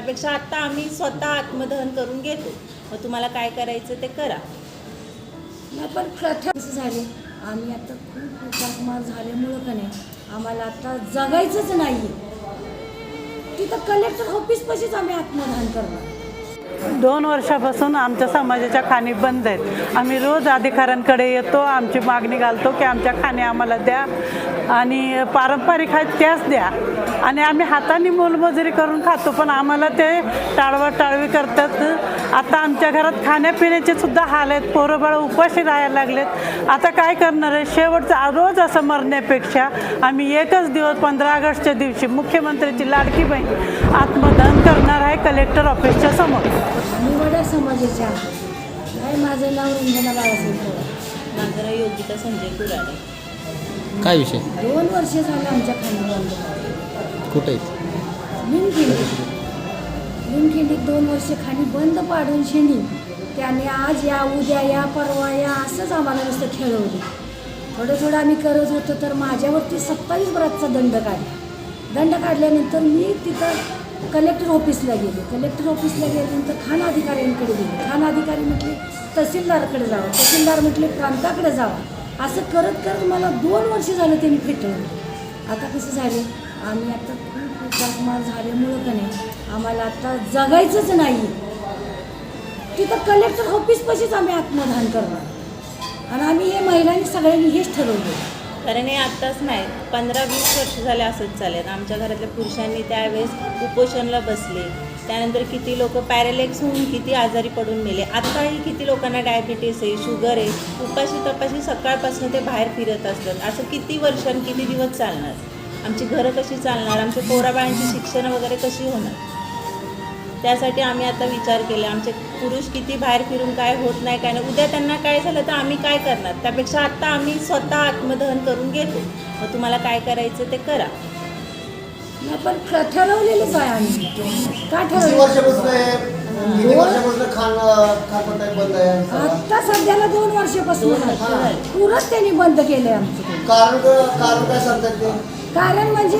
त्यापेक्षा आत्ता आम्ही स्वतः आत्मदहन करून घेतो. मग तुम्हाला काय करायचं ते करा. पण प्रथा कसं झाले. आम्ही आता खूप हुतात्मा झाल्यामुळं का नाही आम्हाला आता जगायचंच नाही तिथं कलेक्टर ऑफिसपाशीच आम्ही आत्मदान करणार. दोन वर्षापासून आमच्या समाजाच्या खाणी बंद आहेत. आम्ही रोज अधिकाऱ्यांकडे येतो आमची मागणी घालतो की आमच्या खाणी आम्हाला द्या आणि पारंपरिक आहेत त्याच द्या. आणि आम्ही हाताने मोलमजुरी करून खातो पण आम्हाला ते टाळवा टाळवी करतात. आता आमच्या घरात खाण्यापिण्याचे सुद्धा हाल आहेत. पोरं बाळं उपाशी राहायला लागलेत. आता काय करणार आहे? शेवटचं रोज असं मरण्यापेक्षा आम्ही एकच दिवस पंधरा ऑगस्टच्या दिवशी मुख्यमंत्र्याची लाडकी बहीण आत्मदान करणार आहे कलेक्टर ऑफिसच्या समोर. वड्या समाजाच्या माझं नाव रंजना बाळासाहेब. माझं योगिता संजय कुराडे. काय विषय? दोन वर्ष झालं आमच्या खाणी बंद कुठे आहेत? दोन वर्ष खाली बंद पाडून शेणी त्याने आज या उद्या या परवा या असंच आम्हाला नुसतं खेळवलं. थोडं थोडं आम्ही करत होतो तर माझ्यावरती सत्तावीस बरातचा दंड काढला. दंड काढल्यानंतर मी तिथं कलेक्टर ऑफिसला गेले. कलेक्टर ऑफिसला गेल्यानंतर खान अधिकाऱ्यांकडे गेले. खान अधिकारी म्हटले तहसीलदारकडे जावं. तहसीलदार म्हटले प्रांताकडे जावं. असं करत करत मला दोन वर्ष झालं त्यांनी फेटवलं आता कसं झालं? आम्ही आता खूप हुतात्मा झाल्यामुळं का नाही आम्हाला आता जगायचंच नाही. तिथं कलेक्टर ऑफिसपाशीच आम्ही आत्मदान करणार. आणि आम्ही हे महिलांनी सगळ्यांनी हेच ठरवलं कारण हे आत्ताच नाही पंधरा वीस वर्ष झाले असंच चालेल. आमच्या घरातल्या पुरुषांनी त्यावेळेस उपोषणला बसले. त्यानंतर किती लोक पॅरेलेक्स होऊन किती आजारी पडून मेले. आत्ताही किती लोकांना डायबिटीस आहे शुगर आहे उपाशी तपाशी सकाळपासून ते बाहेर फिरत असतात. असं किती वर्षां किती दिवस चालणार? आमची घरं कशी चालणार? आमच्या पोराबाळांची शिक्षण वगैरे कशी होणार? त्यासाठी आम्ही आता विचार केला. आमचे पुरुष किती बाहेर फिरून काय होत नाही काय नाही. उद्या त्यांना काय झालं तर आम्ही काय करणार? त्यापेक्षा आत्ता आम्ही स्वतः आत्मदहन करून घेतो. मग तुम्हाला काय करायचं ते करा. पण ठरवलेलंच आहे आम्ही. का ठरवलं? आता सध्याला दोन वर्षापासून. पुरंच त्यांनी बंद केलंय आमचं. कारण कारण काय सांगतात ते? कारण म्हणजे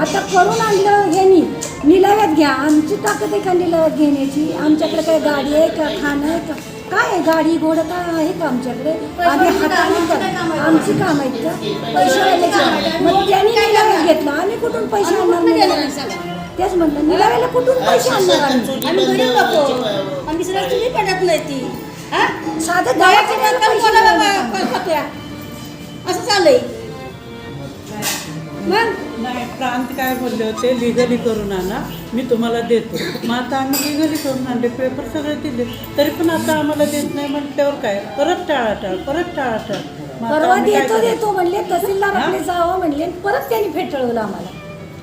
आता करून आणलं ह्यांनी निलाव्यात घ्या. आमची ताकद आहे का निलाव्यात घेण्याची? आमच्याकडे काय गाडी आहे का? खाणं आहे का? काय आहे? गाडी घोडं काय आहे का आमच्याकडे? आम्ही हाताने कर- आमची काम आहेत का? पैसे वाल्याची. मग त्यांनी निलाव्यात घेतलं. आम्ही कुठून पैसे आणणार निलाव्याला? तेच म्हणलं. निलाव्याला कुठून पैसे आणणार आम्ही? आम्ही गरीब लोक आम्ही सगळं चुली पडत नाही ती. हा? साधं बांधकाम पैसे नाही. खातोया? असं चाललंय. नाही प्रांत काय बोलले होते? लिगली करून आणा. मी तुम्हाला देतो. मग आता आम्ही लिगली करून आणले. पेपर सगळे दिले. तरी पण आता आम्हाला देत नाही म्हटल्यावर काय? परत टाळाटाळ परत टाळाटाळ. परवा देतो? देतो म्हणले तहसीलदाराकडे जावं म्हणले परत त्यांनी फेटाळवलं आम्हाला.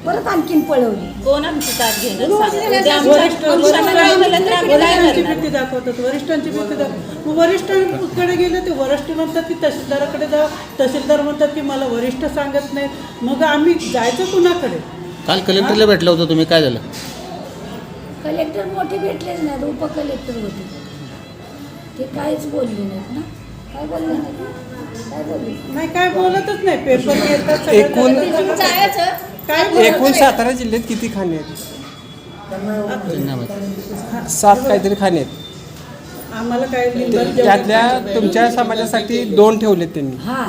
परत आणखीन पळवली. कोण आमची साथ करणार? भीती दाखवतात वरिष्ठांची भीती दाखव मग वरिष्ठांकडे गेले ते वरिष्ठ म्हणतात की तहसीलदाराकडे जा. तहसीलदार म्हणतात की मला वरिष्ठ सांगत नाहीत मग आम्ही जायचं कुणाकडे? काल कलेक्टरला भेटलं होतं तुम्ही काय झालं? कलेक्टर मोठे भेटलेच नाहीत उपकलेक्टर होते. ते काहीच बोलले नाहीत ना. काय बोलले नाहीत? काय बोलले? नाही काय बोलतच नाही. पेपर येतात सगळं एकूण-. जायचं. काय एकूण सातारा जिल्ह्यात किती खाणे आहेत? सात काहीतरी खाणे आहेत. आम्हाला काय त्यातल्या तुमच्या समाजासाठी दोन ठेवलेत त्यांनी. हा.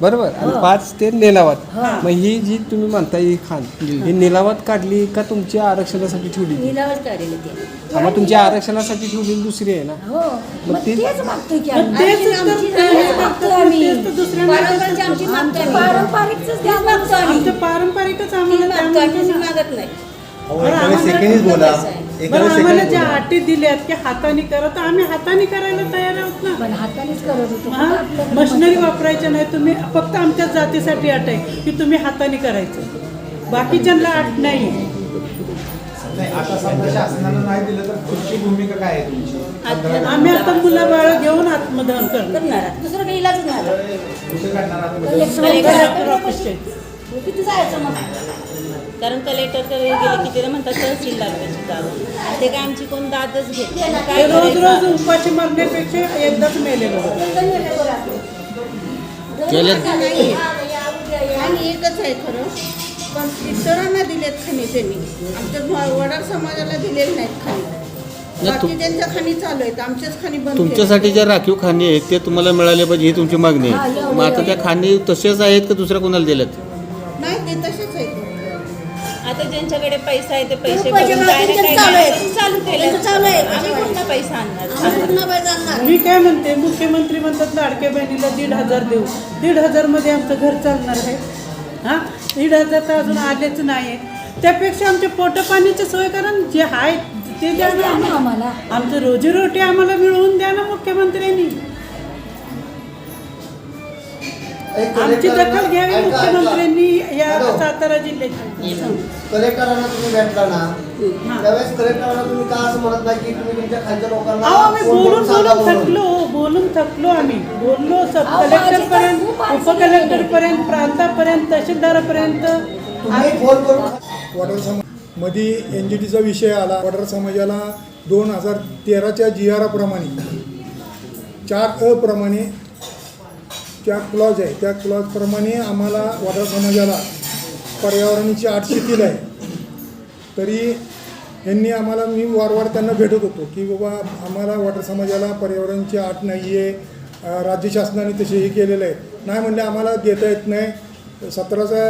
बरोबर. आणि पाच ते निलावात. मग ही जी तुम्ही म्हणता ही खान ही. निलावात काढली का तुमच्या आरक्षणासाठी ठेवली? निलावच काढलेले ते. हा, मग तुमच्या आरक्षणासाठी ठेवलेली दुसरी आहे ना? हो. मग ते- तेच मागतोय की मग आम्ही. तेच तर- आमची- तेच मागतोय आम्ही. तेच तर दुसऱ्यांना पारंपरिक आमची आम्ही. पारंपरिकच द्या तीच मागतो आम्ही. आमचं पारंपरिकच तीच आम्हाला मागतो त्यामुळे आम्ही. ना- मागत नाही. बरं, आम्हाला- बरं, आम्हाला ज्या अटी दिल्यात की हाताने करा तर आम्ही हाताने करायला तयार आहोत ना. पण हातानेच करत होतो. हा? पण आपल्याकडे मशिनरी वापरायच्या नाही तुम्ही फक्त आमच्या जातीसाठी अट आहे की तुम्ही हाताने करायचं. बाकीच्यांना अट नाही. नाही आता समजा शासनानं नाही दिलं तर पुढची भूमिका काय आहे तुमची? आम्ही आता मुलं बाळ घेऊन आत्मदहन करणार. करणार दुसरं काही इलाज नाही आता. कुठे काढणार आहात कलेक्टर ऑफिसचे. किती जायचं मग? कारण कलेक्टरकडे गेले की ते म्हणतात तहसीलदारकडे जावं आणि ते काय आमची कोण दादच घेत नाही. मग काय ते रोज करायचं? रोज उपाशी मरण्यापेक्षा एकदाच मेलेलं बरं. केलं आणि एकच आहे खरं पण इतरांना दिलेत खाणी त्यांनी आमच्या वडार समाजाला दिलेले नाहीत खाणी तु- बाकी त्यांच्या खाणी चालू आहेत आमच्याच खाणी बंद तुमच्यासाठी. ज्या राखीव खाणी आहेत ते तुम्हाला मिळाले पाहिजे ही तुमची मागणी आहे मग आता त्या खाणी तसेच आहेत का दुसऱ्या कोणाला दिल्यात नाही ते तसेच ज्यांच्याकडे पैसा आहे ते पैसे पैसे भरून काय ना त्यांचं काय चालू आहे. द्यायला चालू केलं त्यांचं चालू आहे. आम्ही कुठला पैसा आणणार. आम्ही पुन्हा बाहेर जाणार मी काय म्हणते मुख्यमंत्री म्हणतात लाडक्या बहिणीला दीड हजार देऊ. दीड हजारमध्ये आमचं घर चालणार आहे. हां? दीड हजार तर अजून आलेच नाही. आहे त्यापेक्षा आमच्या पोटपाण्याची सोय करा न. जे आहे ते द्या ना. आम्हाला. आमचं रोजीरोटी आम्हाला मिळवून द्या ना मुख्यमंत्र्यांनी. आमची दखल घ्यावी. मुख्यमंत्र्यांनी या. सातारा जिल्ह्याची कलेक्टरांना तुम्ही भेटला ना त्यावेळेस कलेक्टरांना तुम्ही का असं म्हणत नाही की तुम्ही तुमच्या खालच्या लोकांना अहो आम्ही बोलून बोलून. थकलो बोलून थकलो आम्ही बोललो सब कलेक्टर पर्यंत उपकलेक्टर आहेत. पर्यंत प्रांतापर्यंत तहसीलदारापर्यंत तुम्ही फोन करून वडार समाजमध्ये एन जी टीचा विषय आला वडार समाजाला दोन हजार तेराच्या जी आराप्रमाणे चार अप्रमाणे त्या क्लॉज आहे. त्या क्लॉजप्रमाणे आम्हाला वडार समाजाला पर्यावरणाची आठ शेतील आहे. तरी ह्यांनी आम्हाला मी वारंवार त्यांना भेटत होतो की बाबा आम्हाला वॉटर समाजाला पर्यावरणाची आठ नाही आहे राज्य शासनाने तसे हे केलेलं आहे. नाही म्हणले आम्हाला देता येत नाही. सतराचा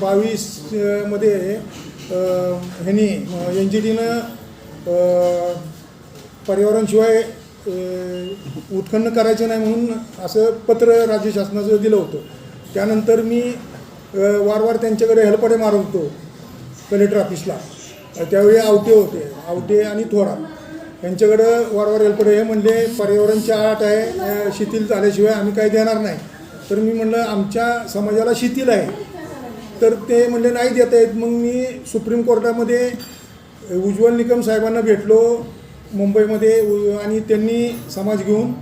बावीसमध्ये ह्यांनी एन जी टीनं पर्यावरणशिवाय उत्खनन करायचं नाही म्हणून असं पत्र राज्य शासनाचं दिलं होतं. त्यानंतर मी वारवार वारंवार त्यांच्याकडे हेल्पडे मारत होतो कलेक्टर ऑफिसला. त्यावेळी आवटे होते आवटे आणि थोरा यांच्याकडं वारंवार हेल्पडे हे म्हणले पर्यावरणची आट आहे शिथिल झाल्याशिवाय आम्ही काही देणार नाही. तर मी म्हणलं आमच्या समाजाला शिथिल आहे. तर ते म्हणले नाही देता येत. मग मी सुप्रीम कोर्टामध्ये उज्ज्वल निकम साहेबांना भेटलो. मुंबईमध्ये आणि त्यांनी समाज घेऊन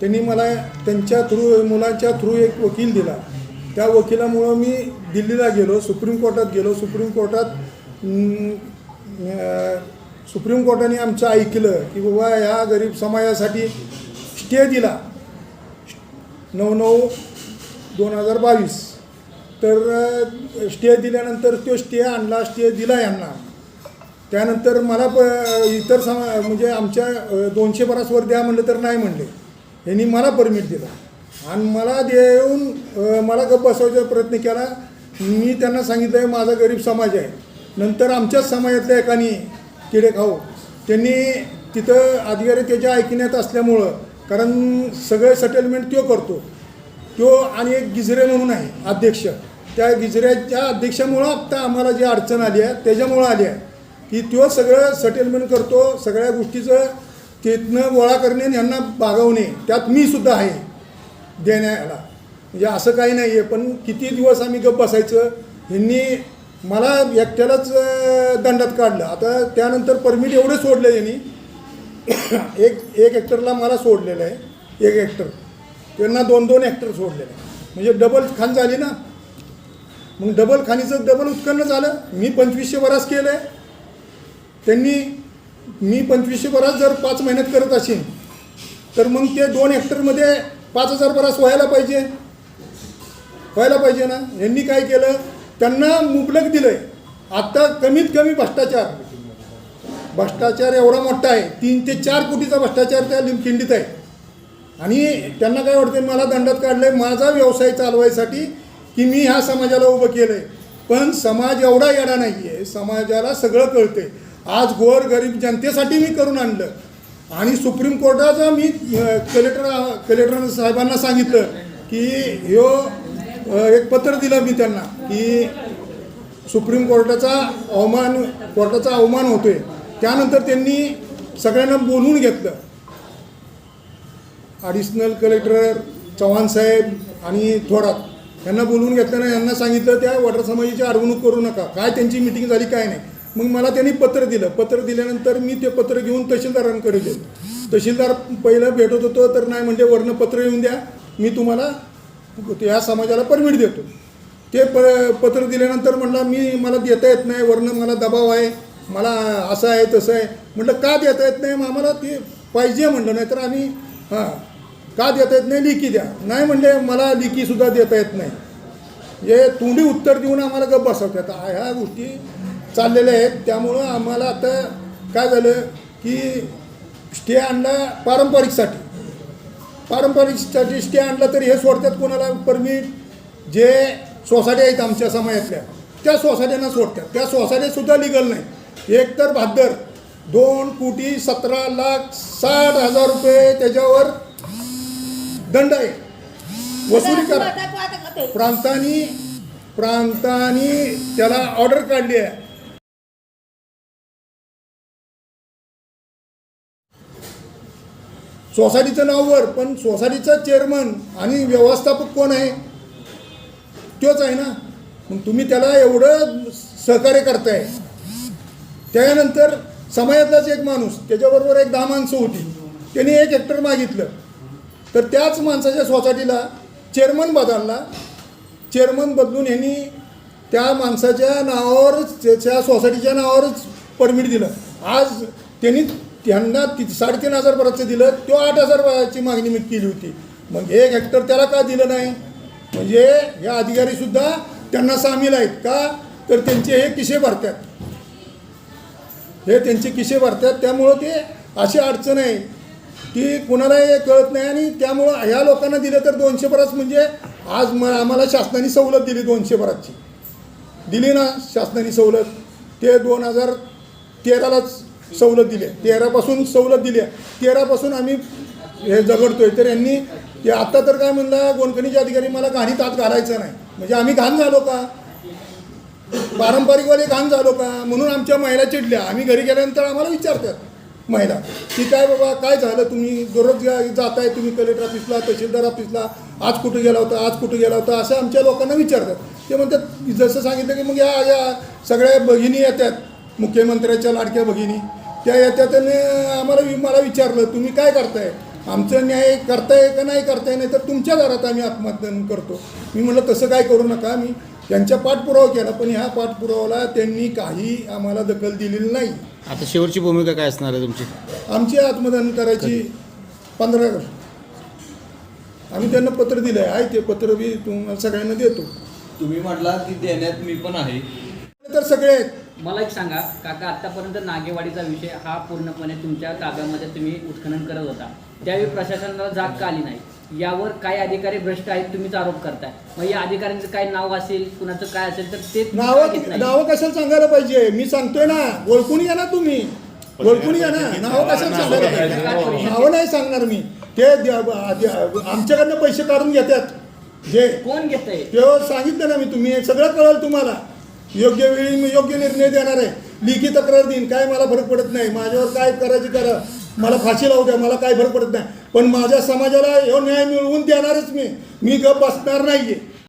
त्यांनी मला त्यांच्या थ्रू मुलांच्या थ्रू एक वकील दिला. त्या वकिलामुळं मी दिल्लीला गेलो सुप्रीम कोर्टात गेलो. सुप्रीम कोर्टात सुप्रीम कोर्टाने आमचं ऐकलं की बाबा ह्या गरीब समाजासाठी स्टे दिला. नऊ नऊ दोन हजार बावीस. तर स्टे दिल्यानंतर तो स्टे आणला स्टे दिला यांना. त्यानंतर मला प इतर समा म्हणजे आमच्या दोनशे बरासवर द्या म्हणलं तर नाही म्हणले. यांनी मला परमिट दिला. आणि मला देऊन मला गप बसवायचा प्रयत्न केला. मी त्यांना सांगितलं आहे माझा गरीब समाज आहे. नंतर आमच्याच समाजातल्या एकाने किडे खाऊ त्यांनी तिथं अधिकारी त्याच्या ऐकण्यात असल्यामुळं कारण सगळे सेटलमेंट तो करतो. तो आणि एक गिजरे म्हणून आहे अध्यक्ष. त्या गिजऱ्याच्या अध्यक्षामुळं आत्ता आम्हाला जी अडचण आली आहे त्याच्यामुळं आली आहे. की तो सगळं सेटलमेंट करतो सगळ्या गोष्टीचं तिथनं गोळा करणे आणि यांना बागवणे त्यात मी सुद्धा आहे देण्याला. म्हणजे असं काही नाही आहे पण किती दिवस आम्ही गप्प बसायचं ह्यांनी मला एकट्यालाच दंडात काढलं. आता त्यानंतर परमिट एवढे सोडले यांनी. एक एक हेक्टरला मला सोडलेलं आहे एक हेक्टर त्यांना दोन दोन हेक्टर सोडलेलं आहे. म्हणजे डबल खान झाली ना. मग डबल खाणीचं डबल उत्पन्न झालं. मी पंचवीसशे वरास केलं आहे त्यांनी मी पंचवीसशे बराच जर पाच महिन्यात करत असेल तर मग ते दोन हेक्टरमध्ये पाच हजार बराच व्हायला पाहिजे. व्हायला पाहिजे ना? यांनी काय केलं? त्यांना मुबलक दिलं आहे आत्ता कमीत कमी भ्रष्टाचार. भ्रष्टाचार एवढा मोठा आहे. तीन ते चार कोटीचा भ्रष्टाचार त्या लिमखिंडीत आहे. आणि त्यांना काय वाटतं मला दंडात काढलं आहे माझा व्यवसाय चालवायसाठी की मी ह्या समाजाला उभं केलं आहे पण समाज एवढा येडा नाही आहे समाजाला सगळं कळते आज गोर गरीब जनतेसाठी मी करून आणलं. आणि सुप्रीम कोर्टाचं मी कलेक्टर कलेक्टर साहेबांना सांगितलं की ह्यो एक पत्र दिलं मी त्यांना की सुप्रीम कोर्टाचा अवमान कोर्टाचा अवमान होतोय. त्यानंतर त्यांनी सगळ्यांना बोलवून घेतलं. ॲडिशनल कलेक्टर चव्हाण साहेब आणि थोरात यांना बोलवून घेतल्यानं यांना सांगितलं त्या वॉटर समाजाची अडवणूक करू नका. काय त्यांची मिटिंग झाली काय नाही. मग मला त्यांनी पत्र दिलं. पत्र दिल्यानंतर मी ते पत्र घेऊन तहसीलदारांकडे गेलो. तहसीलदार पहिलं भेटत होतो तर नाही म्हणजे वर्णपत्र पत्र येऊन द्या. मी तुम्हाला या समाजाला परमिट देतो. ते प पत्र दिल्यानंतर म्हणलं मी मला देता येत नाही. वर्ण मला दबाव आहे. मला असं आहे तसं आहे. म्हटलं का देता येत नाही? मग आम्हाला ते पाहिजे म्हणलं. नाही तर आम्ही हां का देता येत नाही? लिखी द्या. नाही म्हणले मला लिखीसुद्धा देता येत नाही. हे तोंडी उत्तर देऊन आम्हाला गप्प बसवतात. ह्या गोष्टी चाललेले आहेत. त्यामुळं आम्हाला आता काय झालं की स्टे आणला पारंपरिकसाठी. पारंपरिकसाठी स्टे आणला तरी हे सोडतात कोणाला परमिट? जे सोसायटी आहेत आमच्या समाजातल्या त्या सोसायट्यांना सोडतात. त्या सोसायट्यासुद्धा लिगल नाही एक तर भाद्दर दोन कोटी सतरा लाख साठ हजार रुपये त्याच्यावर दंड आहे. वसुली करा. प्रांतांनी प्रांतांनी त्याला ऑर्डर काढली आहे. सोसायटीचं नाव वर पण सोसायटीचा चेअरमन आणि व्यवस्थापक कोण आहे? तोच आहे ना. मग तुम्ही त्याला एवढं सहकार्य करताय. त्यानंतर समाजातलाच एक माणूस त्याच्याबरोबर एक दहा माणसं होती. त्यांनी एक हेक्टर मागितलं. तर त्याच माणसाच्या सोसायटीला चेअरमन बदलला. चेअरमन बदलून यांनी त्या माणसाच्या नावावरच त्याच्या सोसायटीच्या नावावरच परमिट दिलं. आज त्यांनी त्यांना ति साडेतीन हजार दिलं तो आठ हजार भराची मागणी मी केली होती. मग एक हेक्टर त्याला का दिलं नाही? म्हणजे हे अधिकारीसुद्धा त्यांना सामील आहेत का? तर त्यांचे हे किशे भरतात. हे त्यांचे किशे भरतात. त्यामुळं ते अशी अडचण आहे की कुणालाही हे कळत नाही आणि त्यामुळं ह्या लोकांना दिलं तर दोनशे बराच म्हणजे आज म आम्हाला शासनाने सवलत दिली दोनशे बराचची दिली ना शासनाने सवलत. ते दोन हजार तेरालाच सवलत दिली. आहे तेरापासून सवलत दिली. आहे तेरापासून आम्ही हे झगडतोय. तर यांनी ते तर काय म्हणला गोंडकणीचे अधिकारी मला घाणीत आत घालायचं नाही. म्हणजे आम्ही घाण झालो का? पारंपरिकवाले घाण झालो का? म्हणून आमच्या महिला चिडल्या. आम्ही घरी गेल्यानंतर आम्हाला विचारतात महिला की काय बाबा काय झालं? तुम्ही दररोज जात जाताय तुम्ही कलेक्टर ऑफिसला तहसीलदार ऑफिसला आज कुठं गेला होता? आज कुठं गेला होता? असं आमच्या लोकांना विचारतात. ते म्हणतात जसं सांगितलं की मग या या सगळ्या भगिनी येतात. मुख्यमंत्र्याच्या लाडक्या भगिनी. त्या आणि आम्हाला मला विचारलं तुम्ही काय करताय? आमचं न्याय करताय का नाही करताय? नाही तर तुमच्या दारात आम्ही आत्महत्या करतो. मी म्हटलं तसं काय करू नका मी त्यांच्या पाठपुरावा केला पण ह्या पाठपुरावाला त्यांनी काही आम्हाला दखल दिलेली नाही. आता शेवटची भूमिका काय असणार आहे तुमची? आमची आत्मदान करायची पंधरा आम्ही त्यांना पत्र दिलं आहे आहे ते पत्र बी तुम्हाला सगळ्यांना देतो. तुम्ही म्हटला की देण्यात मी पण आहे. तर सगळे आहेत. मला एक सांगा काका आतापर्यंत नागेवाडीचा विषय हा पूर्णपणे तुमच्या ताब्यामध्ये तुम्ही उत्खनन करत होता. त्यावेळी प्रशासनाला जाग का आली नाही? यावर काय अधिकारी भ्रष्ट आहेत तुम्हीच आरोप करताय. मग या अधिकाऱ्यांचं काय नाव असेल कुणाचं काय असेल तर ते नावं? नावं कशाला सांगायला पाहिजे? मी सांगतोय ना ओळखून या ना तुम्ही. ओळखून या ना. नावं कशाला सांगायला पाहिजे? नावं नाही सांगणार मी. ते आमच्याकडनं पैसे काढून घेतात. जे कोण घेत आहे तेव्हा सांगितलं ना मी तुम्ही. सगळं कळलं तुम्हाला. योग्य वेळी मी योग्य निर्णय देणार आहे. लिखी तक्रार देईन. काय मला फरक पडत नाही. माझ्यावर काय करायची करा. मला फाशी लावू द्या. मला काय फरक पडत नाही. पण माझ्या समाजाला हे न्याय मिळवून देणारच मी. मी गप बसणार नाही आहे